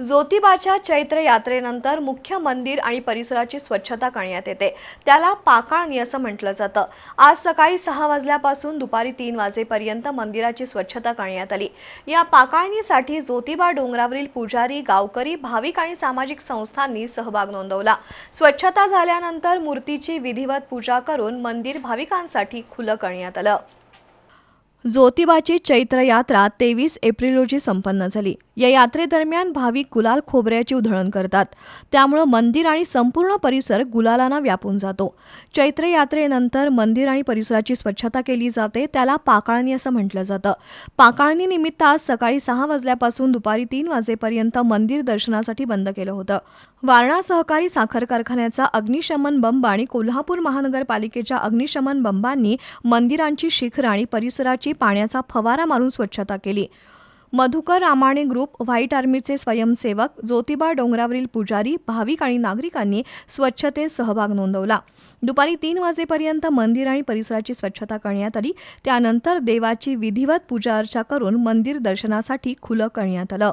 ज्योतिबाच्या चैत्र यात्रेनंतर मुख्य मंदिर आणि परिसराची स्वच्छता करण्यात येते. त्याला पाकाळणी असं म्हटलं जातं. आज सकाळी सहा वाजल्यापासून दुपारी तीन वाजेपर्यंत मंदिराची स्वच्छता करण्यात आली. या पाकाळणीसाठी ज्योतिबा डोंगरावरील पुजारी गावकरी भाविक आणि सामाजिक संस्थांनी सहभाग नोंदवला. स्वच्छता झाल्यानंतर मूर्तीची विधिवत पूजा करून मंदिर भाविकांसाठी खुलं करण्यात आलं. ज्योतिबाची चैत्र यात्रा तेवीस एप्रिल रोजी संपन्न झाली. या यात्रेदरम्यान भाविक गुलाल खोबऱ्याची उधळण करतात. त्यामुळं मंदिर आणि संपूर्ण परिसर गुलालांना व्यापून जातो. चैत्र यात्रेनंतर मंदिर आणि परिसराची स्वच्छता केली जाते त्याला पाकाळणी असं म्हटलं जातं. पाकाळणी निमित्त आज सकाळी सहा वाजल्यापासून दुपारी तीन वाजेपर्यंत मंदिर दर्शनासाठी बंद केलं होतं. वारणा सहकारी साखर कारखान्याचा अग्निशमन बंब आणि कोल्हापूर महानगरपालिकेच्या अग्निशमन बंबांनी मंदिरांची शिखर आणि परिसराची पाण्याचा फवारा मारून स्वच्छता केली. मधुकर रामाणे ग्रुप व्हाईट आर्मीचे स्वयंसेवक ज्योतिबा डोंगरावरील पुजारी भाविक आणि नागरिकांनी स्वच्छतेत सहभाग नोंदवला. दुपारी तीन वाजेपर्यंत मंदिर आणि परिसराची स्वच्छता करण्यात आली. त्यानंतर देवाची विधिवत पूजा अर्चा करून मंदिर दर्शनासाठी खुलं करण्यात आलं.